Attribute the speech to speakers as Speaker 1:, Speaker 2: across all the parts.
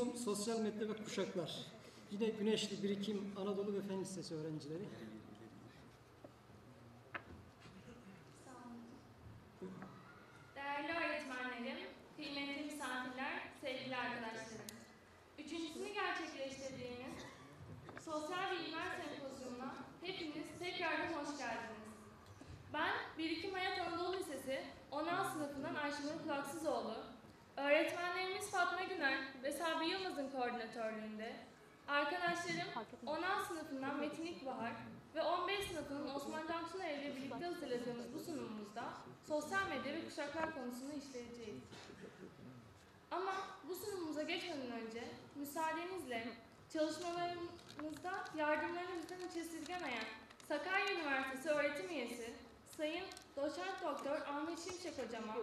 Speaker 1: Sosyal medya ve kuşaklar. Yine Güneşli Birikim Anadolu ve Fen Lisesi öğrencileri.
Speaker 2: Değerli öğretmenlerim, kıymetli misafirler, sevgili arkadaşlarım. Üçüncüsünü gerçekleştirdiğimiz Sosyal Bilimler Sempozyumuna hepiniz tekrardan hoş geldiniz. Ben Birikim Hayat Anadolu Lisesi 10. sınıfından Ayşenur Kulaksızoğlu, öğretmenlerimiz Fatma Güner ve Sabri Yılmaz'ın koordinatörlüğünde, arkadaşlarım 10. sınıfından Metin İlkbahar ve 15 sınıfının Osman Cansuner ile birlikte hazırladığımız bu sunumumuzda sosyal medya ve kuşaklar konusunu işleyeceğiz. Ama bu sunumumuza geçmeden önce müsaadenizle çalışmalarımızda yardımlarınızdan hiç esirgemeyen Sakarya Üniversitesi öğretim üyesi Sayın Doçent Doktor Ahmet Şimşek hocama,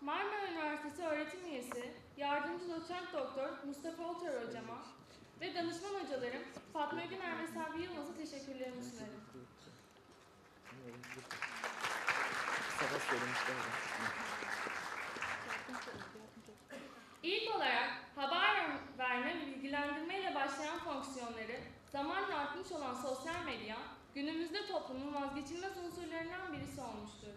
Speaker 2: Marmara Üniversitesi öğretim üyesi Yardımcı Doçent Doktor Mustafa Otar hocama ve danışman hocalarım Fatma Güner ve Sabri Yılmaz'a teşekkürlerimi sunarım. İlk olarak haber verme ve bilgilendirmeyle başlayan fonksiyonları zamanla artmış olan sosyal medya, günümüzde toplumun vazgeçilmez unsurlarından birisi olmuştur.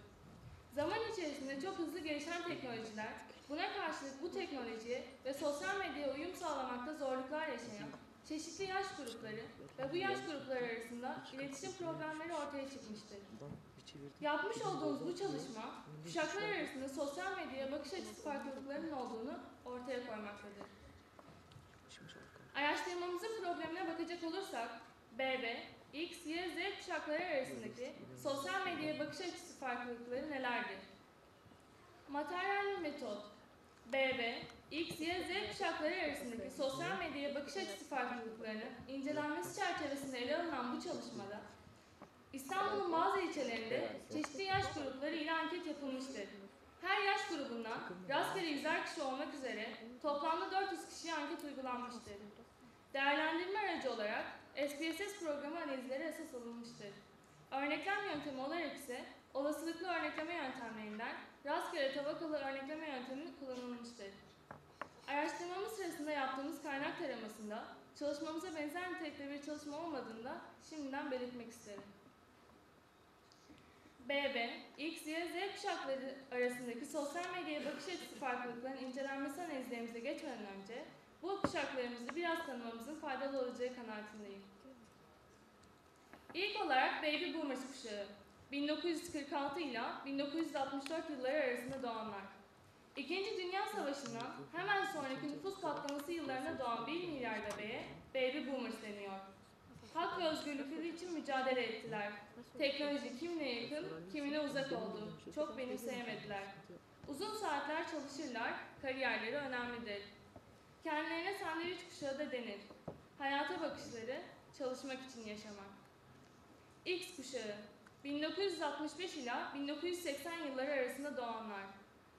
Speaker 2: Zaman içerisinde çok hızlı gelişen teknolojiler, buna karşılık bu teknolojiye ve sosyal medyaya uyum sağlamakta zorluklar yaşayan çeşitli yaş grupları ve bu yaş grupları arasında iletişim problemleri ortaya çıkmıştır. Yapmış olduğumuz bu çalışma, kuşaklar arasında sosyal medyaya bakış açısı farklılıklarının olduğunu ortaya koymaktadır. Araştırmamızın problemine bakacak olursak, BB, X, Y, Z kuşakları arasındaki sosyal medyaya bakış açısı farklılıkları nelerdir? Materyal metot, BB, X, Y, Z kuşakları arasındaki sosyal medyaya bakış açısı farklılıklarının incelenmesi çerçevesinde ele alınan bu çalışmada, İstanbul'un bazı ilçelerinde çeşitli yaş grupları ile anket yapılmıştır. Her yaş grubundan rastgele 100'er kişi olmak üzere toplamda 400 kişiye anket uygulanmıştır. Değerlendirme aracı olarak SPSS programı analizleri esas alınmıştır. Örneklem yöntemi olarak ise olasılıklı örnekleme yöntemlerinden rastgele tabakalı örnekleme yöntemi kullanılmıştır. Araştırmamız sırasında yaptığımız kaynak taramasında çalışmamıza benzer nitelikte bir çalışma olmadığında şimdiden belirtmek isterim. BB, X, Y, Z kuşakları arasındaki sosyal medyaya bakış açısı farklılıklarının incelenmesi analizlerimize geçmeden önce bu kuşaklarımızı biraz tanımamızın faydalı olacağı kanaatindeyim. İlk olarak Baby Boomers kuşağı, 1946 ile 1964 yılları arasında doğanlar. İkinci Dünya Savaşı'ndan hemen sonraki nüfus patlaması yıllarında doğan 1 milyar bebeğe Baby Boomers deniyor. Hak ve özgürlükleri için mücadele ettiler. Teknoloji kimine yakın, kimine uzak oldu. Çok benimseyemediler. Uzun saatler çalışırlar, kariyerleri önemlidir. Kendilerine sandviç kuşağı da denir. Hayata bakışları, çalışmak için yaşamak. X kuşağı, 1965 ila 1980 yılları arasında doğanlar.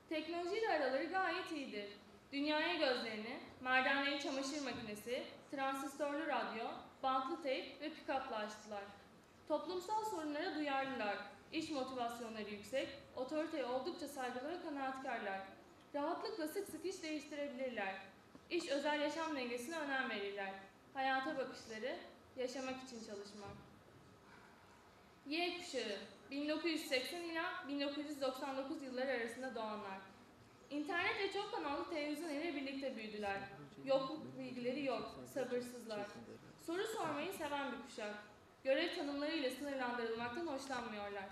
Speaker 2: Teknolojiyle araları gayet iyidir. Dünyaya gözlerini, merdaneli çamaşır makinesi, transistörlü radyo, bantlı teyp ve pick-up'la açtılar. Toplumsal sorunlara duyarlılar, iş motivasyonları yüksek, otoriteye oldukça saygılı ve kanaatkarlar. Rahatlıkla sık sık iş değiştirebilirler. İş özel yaşam dengesine önem verirler. Hayata bakışları, yaşamak için çalışmak. Y kuşağı, 1980 ila 1999 yılları arasında doğanlar. İnternet ve çok kanallı televizyon ile birlikte büyüdüler. Yokluk bilgileri yok, sabırsızlar. Soru sormayı seven bir kuşak. Görev tanımlarıyla sınırlandırılmaktan hoşlanmıyorlar.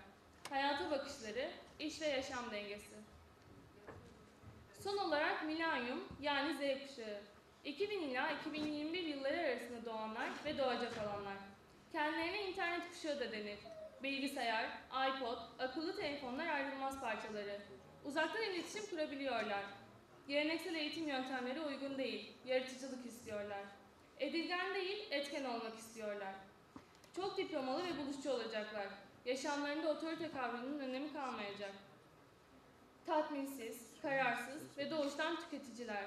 Speaker 2: Hayata bakışları, iş ve yaşam dengesi. Son olarak milenyum yani Z kuşağı. 2000 ila 2021 yılları arasında doğanlar ve doğacak olanlar. Kendilerine internet kuşağı da denir. Bilgisayar, iPod, akıllı telefonlar ayrılmaz parçaları. Uzaktan iletişim kurabiliyorlar. Geleneksel eğitim yöntemleri uygun değil, yaratıcılık istiyorlar. Edilgen değil, etken olmak istiyorlar. Çok diplomalı ve buluşçu olacaklar. Yaşamlarında otorite kavramının önemi kalmayacak. Tatminsiz, kararsız ve doğuştan tüketiciler.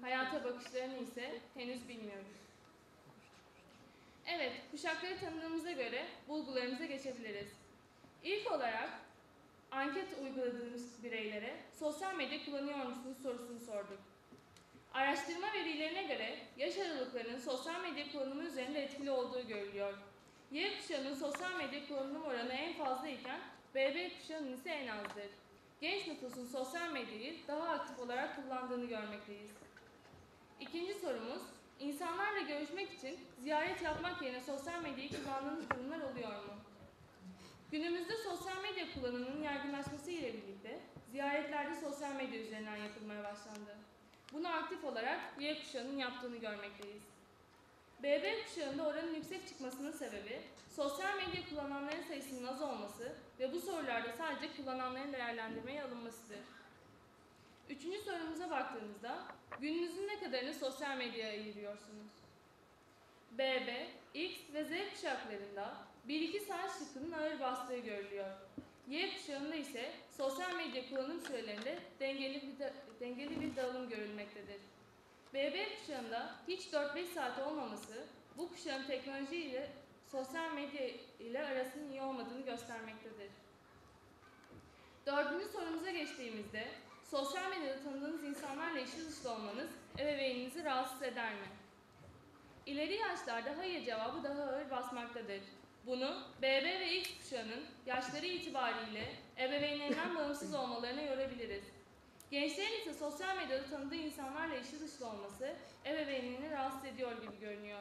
Speaker 2: Hayata bakışlarını ise henüz bilmiyoruz. Evet, kuşakları tanıdığımıza göre bulgularımıza geçebiliriz. İlk olarak anket uyguladığımız bireylere sosyal medya kullanıyor musunuz sorusunu sorduk. Araştırma verilerine göre aralıklarının sosyal medya kullanımı üzerinde etkili olduğu görülüyor. Y kuşağının sosyal medya kullanım oranı en fazla iken BB kuşağının ise en azdır. Genç nüfusun sosyal medyayı daha aktif olarak kullandığını görmekteyiz. İkinci sorumuz, insanlarla görüşmek için ziyaret yapmak yerine sosyal medyayı kullandığınız durumlar oluyor mu? Günümüzde sosyal medya kullanımının yaygınlaşması ile birlikte ziyaretlerde sosyal medya üzerinden yapılmaya başlandı. Bunu aktif olarak Y kuşağının yaptığını görmekteyiz. BB kuşağında oranın yüksek çıkmasının sebebi sosyal medya kullananların sayısının az olması ve bu sorularda sadece kullananların değerlendirmeye alınmasıdır. Üçüncü sorumuza baktığımızda gününüzün ne kadarını sosyal medyaya ayırıyorsunuz? BB, X ve Z kuşaklarında 1-2 saat şıkkının ağır bastığı görülüyor. Y kuşağında ise sosyal medya kullanım sürelerinde dengeli bir, da- dengeli bir dağılım görülmektedir. BB kuşağında hiç 4-5 saat olmaması bu kuşağın teknoloji ile sosyal medya ile arasının iyi olmadığını göstermektedir. Dördüncü sorumuza geçtiğimizde sosyal medyada tanıdığınız insanlarla işi dışlı olmanız ebeveyninizi rahatsız eder mi? İleri yaşlarda hayır cevabı daha ağır basmaktadır. Bunu BB ve X kuşağının yaşları itibariyle ebeveynlerinden bağımsız olmalarına yorabiliriz. Gençlerin ise sosyal medyada tanıdığı insanlarla işi dışlı olması ebeveynlerini rahatsız ediyor gibi görünüyor.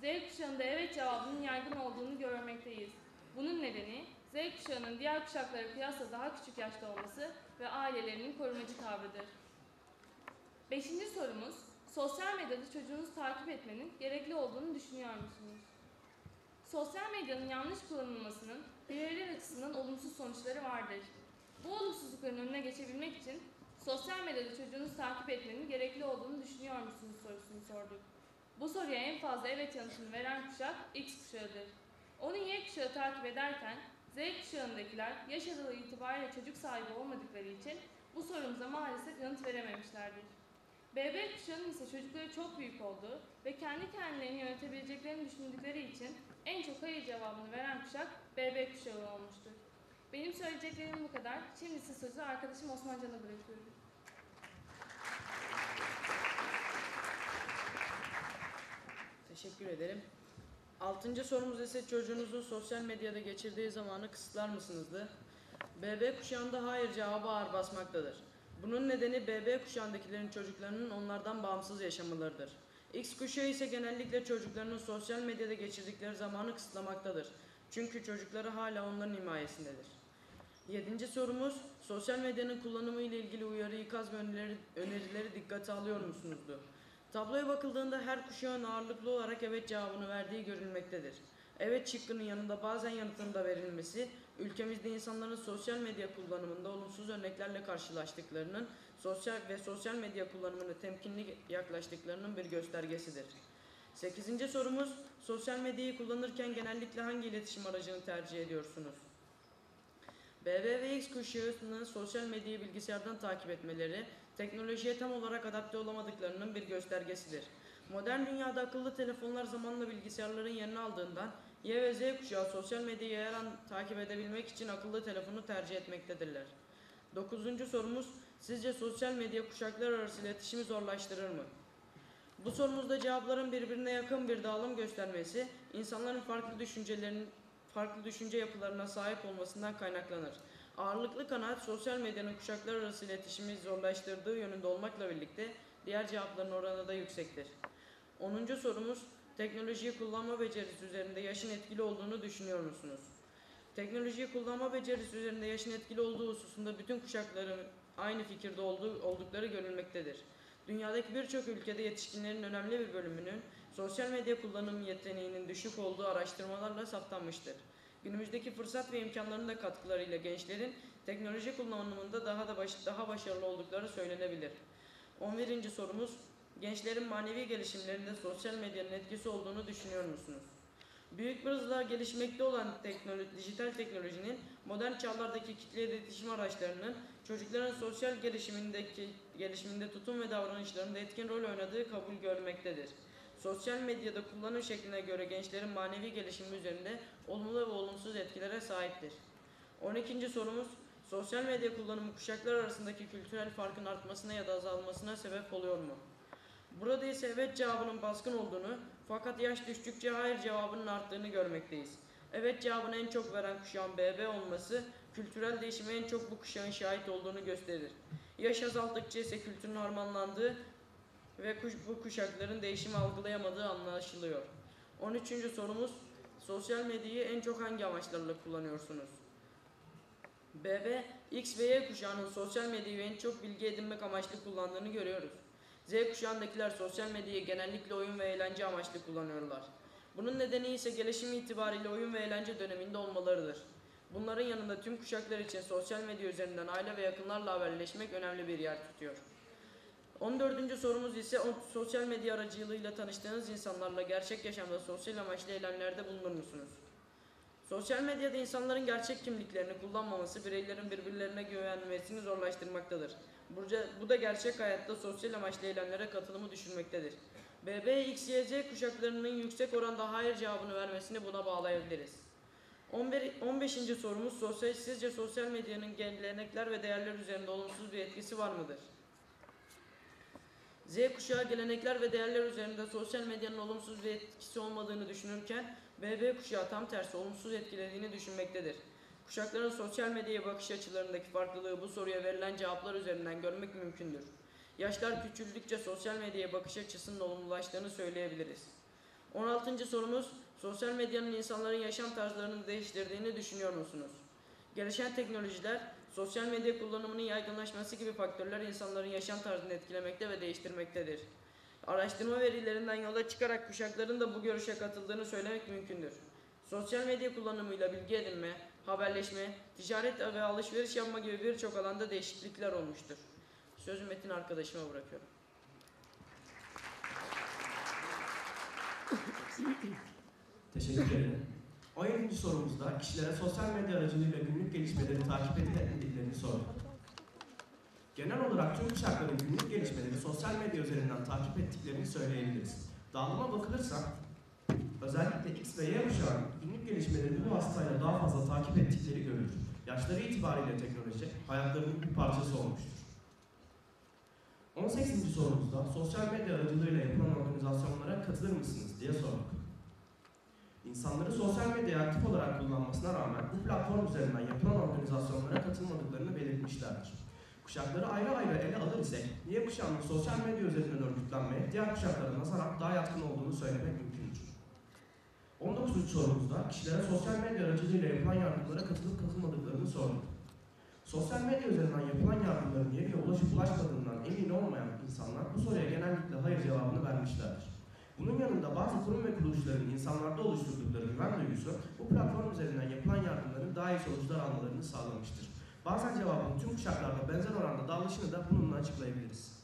Speaker 2: Z kuşağında evet cevabının yaygın olduğunu görmekteyiz. Bunun nedeni Z kuşağının diğer kuşaklara kıyasla daha küçük yaşta olması ve ailelerinin korumacı tavrıdır. Beşinci sorumuz, sosyal medyada çocuğunuzu takip etmenin gerekli olduğunu düşünüyor musunuz? Sosyal medyanın yanlış kullanılmasının bireyler açısından olumsuz sonuçları vardır. Bu olumsuzlukların önüne geçebilmek için sosyal medyada çocuğunuzu takip etmenin gerekli olduğunu düşünüyor musunuz sorusunu sorduk. Bu soruya en fazla evet yanıtını veren kuşak X kuşağıdır. Onu Y kuşağı takip ederken Z kuşağındakiler yaş aralığı itibariyle çocuk sahibi olmadıkları için bu sorumuza maalesef yanıt verememişlerdir. BB kuşağının ise çocukları çok büyük olduğu ve kendi kendilerini yönetebileceklerini düşündükleri için en çok hayır cevabını veren kuşak BB kuşağı olmuştur. Benim söyleyeceklerim bu kadar. Şimdi size sözü arkadaşım Osman Can'a bırakıyorum.
Speaker 3: Teşekkür ederim. Altıncı sorumuz ise çocuğunuzun sosyal medyada geçirdiği zamanı kısıtlar mısınızdı? BB kuşağında hayır cevabı ağır basmaktadır. Bunun nedeni BB kuşağındakilerin çocuklarının onlardan bağımsız yaşamalarıdır. X kuşağı ise genellikle çocuklarının sosyal medyada geçirdikleri zamanı kısıtlamaktadır. Çünkü çocukları hala onların himayesindedir. Yedinci sorumuz, sosyal medyanın kullanımı ile ilgili uyarı, ikaz ve önerileri, önerileri dikkate alıyor musunuzdu? Tabloya bakıldığında her kuşağın ağırlıklı olarak evet cevabını verdiği görülmektedir. Evet şıkkının yanında bazen yanıtının da verilmesi, ülkemizde insanların sosyal medya kullanımında olumsuz örneklerle karşılaştıklarının sosyal ve sosyal medya kullanımını temkinli yaklaştıklarının bir göstergesidir. Sekizinci sorumuz, sosyal medyayı kullanırken genellikle hangi iletişim aracını tercih ediyorsunuz? BB ve X kuşağının sosyal medyayı bilgisayardan takip etmeleri, teknolojiye tam olarak adapte olamadıklarının bir göstergesidir. Modern dünyada akıllı telefonlar zamanla bilgisayarların yerini aldığından Y ve Z kuşağı sosyal medyayı her an takip edebilmek için akıllı telefonu tercih etmektedirler. Dokuzuncu sorumuz, sizce sosyal medya kuşaklar arası iletişimi zorlaştırır mı? Bu sorumuzda cevapların birbirine yakın bir dağılım göstermesi, insanların farklı düşüncelerinin farklı düşünce yapılarına sahip olmasından kaynaklanır. Ağırlıklı kanaat sosyal medyanın kuşaklar arası iletişimi zorlaştırdığı yönünde olmakla birlikte diğer cevapların oranı da yüksektir. 10. sorumuz teknolojiyi kullanma becerisi üzerinde yaşın etkili olduğunu düşünüyor musunuz? Teknolojiyi kullanma becerisi üzerinde yaşın etkili olduğu hususunda bütün kuşakların aynı fikirde olduğu, oldukları görülmektedir. Dünyadaki birçok ülkede yetişkinlerin önemli bir bölümünün sosyal medya kullanım yeteneğinin düşük olduğu araştırmalarla saptanmıştır. Günümüzdeki fırsat ve imkanların da katkılarıyla gençlerin teknoloji kullanımında daha da baş, daha başarılı oldukları söylenebilir. 11. sorumuz gençlerin manevi gelişimlerinde sosyal medyanın etkisi olduğunu düşünüyor musunuz? Büyük bir hızla gelişmekte olan teknoloji, dijital teknolojinin modern çağlardaki kitle iletişim araçlarının çocukların sosyal gelişimindeki gelişiminde tutum ve davranışlarında etkin rol oynadığı kabul görmektedir. Sosyal medyada kullanım şekline göre gençlerin manevi gelişimi üzerinde olumlu ve olumsuz etkilere sahiptir. 12. sorumuz sosyal medya kullanımı kuşaklar arasındaki kültürel farkın artmasına ya da azalmasına sebep oluyor mu? Burada ise evet cevabının baskın olduğunu fakat yaş düştükçe hayır cevabının arttığını görmekteyiz. Evet cevabını en çok veren kuşağın BB olması kültürel değişime en çok bu kuşağın şahit olduğunu gösterir. Yaş azaldıkça ise kültürün harmanlandığı ve kuş, bu kuşakların değişimi algılayamadığı anlaşılıyor. 13. sorumuz sosyal medyayı en çok hangi amaçlarla kullanıyorsunuz? BB, X ve Y kuşağının sosyal medyayı en çok bilgi edinmek amaçlı kullandığını görüyoruz. Z kuşağındakiler sosyal medyayı genellikle oyun ve eğlence amaçlı kullanıyorlar. Bunun nedeni ise gelişim itibariyle oyun ve eğlence döneminde olmalarıdır. Bunların yanında tüm kuşaklar için sosyal medya üzerinden aile ve yakınlarla haberleşmek önemli bir yer tutuyor. 14. sorumuz ise sosyal medya aracılığıyla tanıştığınız insanlarla gerçek yaşamda sosyal amaçlı eylemlerde bulunur musunuz? Sosyal medyada insanların gerçek kimliklerini kullanmaması bireylerin birbirlerine güvenmesini zorlaştırmaktadır. Burca, bu da gerçek hayatta sosyal amaçlı eylemlere katılımı düşürmektedir. BB, kuşaklarının yüksek oranda hayır cevabını vermesini buna bağlayabiliriz. 11, 15. sorumuz sosyal, sizce sosyal medyanın gelenekler ve değerler üzerinde olumsuz bir etkisi var mıdır? Z kuşağı gelenekler ve değerler üzerinde sosyal medyanın olumsuz bir etkisi olmadığını düşünürken BB kuşağı tam tersi olumsuz etkilediğini düşünmektedir. Kuşakların sosyal medyaya bakış açılarındaki farklılığı bu soruya verilen cevaplar üzerinden görmek mümkündür. Yaşlar küçüldükçe sosyal medyaya bakış açısının olumlulaştığını söyleyebiliriz. 16. sorumuz sosyal medyanın insanların yaşam tarzlarını değiştirdiğini düşünüyor musunuz? Gelişen teknolojiler, sosyal medya kullanımının yaygınlaşması gibi faktörler insanların yaşam tarzını etkilemekte ve değiştirmektedir. Araştırma verilerinden yola çıkarak kuşakların da bu görüşe katıldığını söylemek mümkündür. Sosyal medya kullanımıyla bilgi edinme, haberleşme, ticaret ve alışveriş yapma gibi birçok alanda değişiklikler olmuştur. Sözü Metin arkadaşıma bırakıyorum.
Speaker 4: Teşekkür ederim. 17. sorumuzda kişilere sosyal medya aracılığıyla günlük gelişmeleri takip edip etmediklerini sorduk. Genel olarak tüm kuşakların günlük gelişmeleri sosyal medya üzerinden takip ettiklerini söyleyebiliriz. Dağılıma bakılırsa özellikle X ve Y kuşağının günlük gelişmeleri bu vasıtayla daha fazla takip ettikleri görülür. Yaşları itibariyle teknoloji hayatlarının bir parçası olmuştur. 18. sorumuzda sosyal medya aracılığıyla yapılan organizasyonlara katılır mısınız diye sorduk. İnsanları sosyal medyayı aktif olarak kullanmasına rağmen bu platform üzerinden yapılan organizasyonlara katılmadıklarını belirtmişlerdir. Kuşakları ayrı ayrı ele alır isek, Y kuşağının sosyal medya üzerinden örgütlenmeye diğer kuşaklara nazaran daha yatkın olduğunu söylemek mümkündür. 19. sorumuzda kişilere sosyal medya aracılığıyla yapılan yardımlara katılıp katılmadıklarını sorduk. Sosyal medya üzerinden yapılan yardımların yerine ulaşıp ulaşmadığından emin olmayan insanlar bu soruya genellikle hayır cevabını vermişlerdir. Bunun yanında bazı kurum ve kuruluşların insanlarda oluşturdukları güven duygusu bu platform üzerinden yapılan yardımların daha iyi sonuçlar almalarını sağlamıştır. Bazen cevabın tüm kuşaklarda benzer oranda dağılışını da bununla açıklayabiliriz.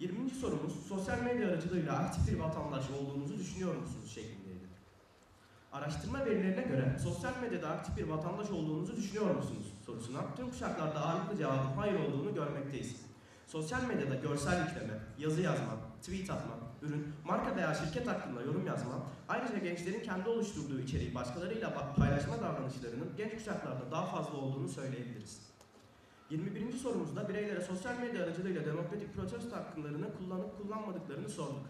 Speaker 4: 20. sorumuz sosyal medya aracılığıyla aktif bir vatandaş olduğunuzu düşünüyor musunuz şeklindeydi. Araştırma verilerine göre sosyal medyada aktif bir vatandaş olduğunuzu düşünüyor musunuz sorusuna tüm kuşaklarda ağırlıklı cevabın hayır olduğunu görmekteyiz. Sosyal medyada görsel yükleme, yazı yazma, tweet atma, ürün, marka veya şirket hakkında yorum yazma, ayrıca gençlerin kendi oluşturduğu içeriği başkalarıyla ba- paylaşma davranışlarının genç kuşaklarda daha fazla olduğunu söyleyebiliriz. 21. sorumuzda bireylere sosyal medya aracılığıyla demokratik protesto hakklarını kullanıp kullanmadıklarını sorduk.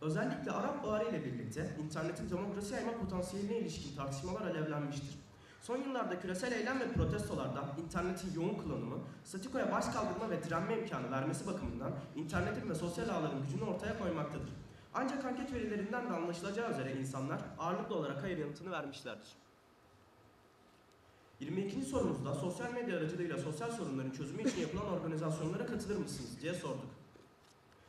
Speaker 4: Özellikle Arap Baharı ile birlikte internetin demokrasi yayma potansiyeline ilişkin tartışmalar alevlenmiştir. Son yıllarda küresel eylem ve protestolarda internetin yoğun kullanımı, statikoya baş kaldırma ve direnme imkanı vermesi bakımından internetin ve sosyal ağların gücünü ortaya koymaktadır. Ancak anket verilerinden de anlaşılacağı üzere insanlar ağırlıklı olarak hayır yanıtını vermişlerdir. 22. sorumuzda sosyal medya aracılığıyla sosyal sorunların çözümü için yapılan organizasyonlara katılır mısınız diye sorduk.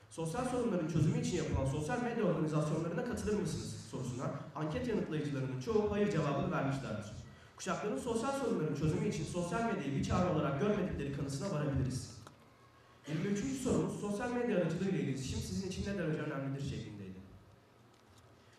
Speaker 4: Sosyal sorunların çözümü için yapılan sosyal medya organizasyonlarına katılır mısınız sorusuna anket yanıtlayıcılarının çoğu hayır cevabını vermişlerdir. Kuşakların sosyal sorunların çözümü için sosyal medyayı bir çare olarak görmedikleri kanısına varabiliriz. 23. sorumuz sosyal medya aracılığıyla iletişim sizin için ne derece önemlidir şeklindeydi.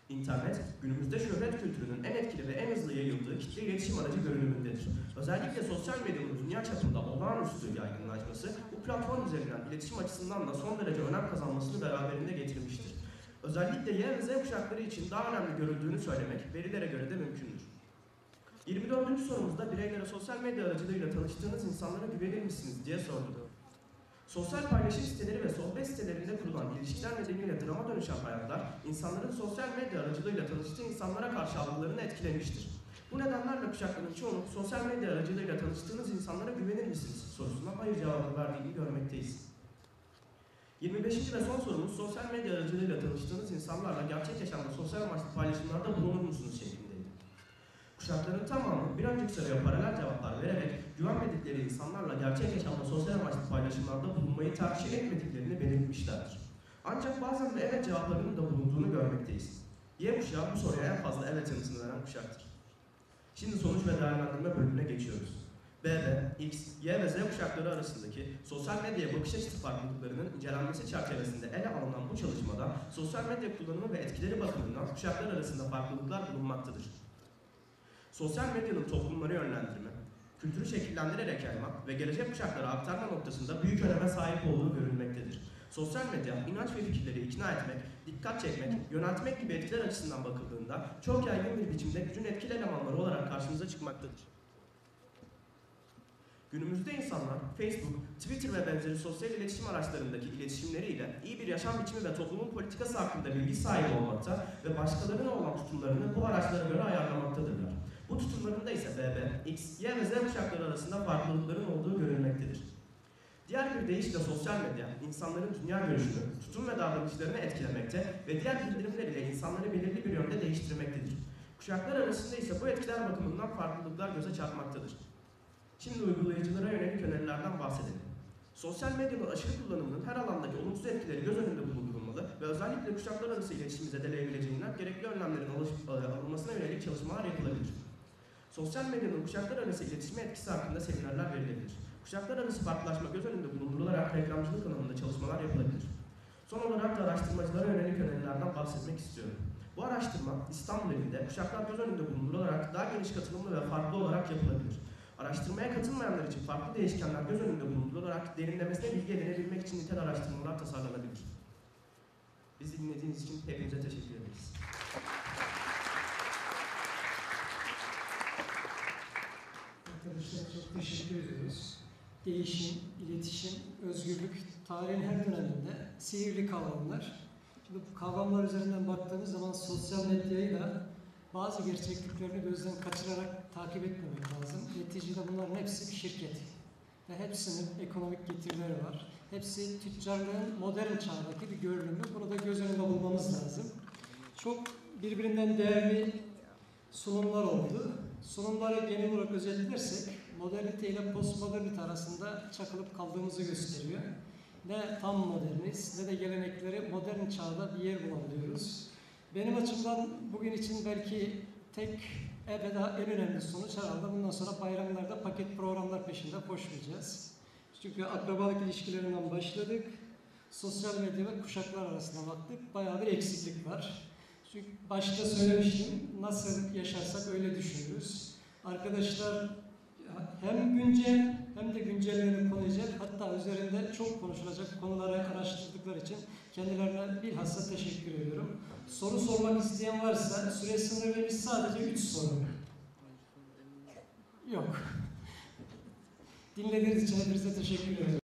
Speaker 4: İnternet, günümüzde şöhret kültürünün en etkili ve en hızlı yayıldığı kitle iletişim aracı görünümündedir. Özellikle sosyal medyanın dünya çapında olağanüstü yaygınlaşması, bu platform üzerinden iletişim açısından da son derece önem kazanmasını beraberinde getirmiştir. Özellikle Y ve kuşakları için daha önemli görüldüğünü söylemek verilere göre de mümkündür. 24. sorumuzda bireylere sosyal medya aracılığıyla tanıştığınız insanlara güvenir misiniz diye sorduk. Sosyal paylaşım siteleri ve sohbet sitelerinde kurulan ilişkiler nedeniyle drama dönüşen hayatlar, insanların sosyal medya aracılığıyla tanıştığı insanlara karşı algılarını etkilemiştir. Bu nedenlerle kuşakların çoğunun sosyal medya aracılığıyla tanıştığınız insanlara güvenir misiniz sorusuna hayır cevabı verdiğini görmekteyiz. 25. ve son sorumuz sosyal medya aracılığıyla tanıştığınız insanlarla gerçek yaşamda sosyal paylaşımlarda bulunur musunuz şeklindeydi. Kuşakların tamamı bir önceki soruya paralel cevaplar vererek güvenmedikleri insanlarla gerçek yaşamda sosyal amaçlı paylaşımlarda bulunmayı tercih etmediklerini belirtmişlerdir. Ancak bazen de evet cevaplarının da bulunduğunu görmekteyiz. Y kuşağı bu soruya en fazla evet yanıtını veren kuşaktır. Şimdi sonuç ve değerlendirme bölümüne geçiyoruz. BB, X, Y ve Z kuşakları arasındaki sosyal medyaya bakış açısı farklılıklarının incelenmesi çerçevesinde ele alınan bu çalışmada sosyal medya kullanımı ve etkileri bakımından kuşaklar arasında farklılıklar bulunmaktadır. Sosyal medyanın toplumları yönlendirme, kültürü şekillendirerek yaymak ve gelecek kuşaklara aktarma noktasında büyük öneme sahip olduğu görülmektedir. Sosyal medya, inanç ve fikirleri ikna etmek, dikkat çekmek, yöneltmek gibi etkiler açısından bakıldığında çok yaygın bir biçimde gücün etkili elemanları olarak karşımıza çıkmaktadır. Günümüzde insanlar Facebook, Twitter ve benzeri sosyal iletişim araçlarındaki iletişimleriyle iyi bir yaşam biçimi ve toplumun politikası hakkında bilgi sahibi olmakta ve başkalarına olan tutumlarını bu araçlara göre ayarlamaktadırlar. Bu tutumlarında ise BB, X, Y ve Z kuşakları arasında farklılıkların olduğu görülmektedir. Diğer bir deyişle sosyal medya, insanların dünya görüşünü, tutum ve davranışlarını etkilemekte ve diğer bildirimleriyle insanları belirli bir yönde değiştirmektedir. Kuşaklar arasında ise bu etkiler bakımından farklılıklar göze çarpmaktadır. Şimdi uygulayıcılara yönelik önerilerden bahsedelim. Sosyal medyanın aşırı kullanımının her alandaki olumsuz etkileri göz önünde bulundurulmalı ve özellikle kuşaklar arası iletişimi zedeleyebileceğinden gerekli önlemlerin alış- alınmasına yönelik çalışmalar yapılabilir. Sosyal medyanın kuşaklar arası iletişime etkisi hakkında seminerler verilebilir. Kuşaklar arası farklılaşma göz önünde bulundurularak reklamcılık alanında çalışmalar yapılabilir. Son olarak da araştırmacılara yönelik önerilerden bahsetmek istiyorum. Bu araştırma İstanbul ilinde kuşaklar göz önünde bulundurularak daha geniş katılımlı ve farklı olarak yapılabilir. Araştırmaya katılmayanlar için farklı değişkenler göz önünde bulundurularak derinlemesine bilgi edinebilmek için nitel araştırmalar tasarlanabilir. Bizi dinlediğiniz için hepinize teşekkür ederiz.
Speaker 1: Arkadaşlar çok teşekkür ediyoruz. Değişim, iletişim, özgürlük, tarihin her döneminde sihirli kavramlar. Şimdi bu kavramlar üzerinden baktığımız zaman sosyal medyayla bazı gerçekliklerini gözden kaçırarak takip etmemek lazım. Neticede bunların hepsi bir şirket. Ve hepsinin ekonomik getirileri var. Hepsi tüccarlığın modern çağdaki bir görünümü. Bunu da göz önünde bulmamız lazım. Çok birbirinden değerli sunumlar oldu. Sunumları genel olarak özetlersek modernite ile postmodernite arasında çakılıp kaldığımızı gösteriyor. Ne tam moderniz ne de gelenekleri modern çağda bir yer bulabiliyoruz. Benim açımdan bugün için belki tek evvela en önemli sonuç herhalde bundan sonra bayramlarda paket programlar peşinde koşmayacağız. Çünkü akrabalık ilişkilerinden başladık. Sosyal medya ve kuşaklar arasında baktık. Bayağı bir eksiklik var. Çünkü başta söylemiştim, nasıl yaşarsak öyle düşünürüz. Arkadaşlar hem güncel hem de güncellerini konuşacak, hatta üzerinde çok konuşulacak konuları araştırdıkları için kendilerine bilhassa teşekkür ediyorum. Soru sormak isteyen varsa süre sınırımız sadece 3 soru. Yok. Dinlediğiniz için hepinize teşekkür ediyorum.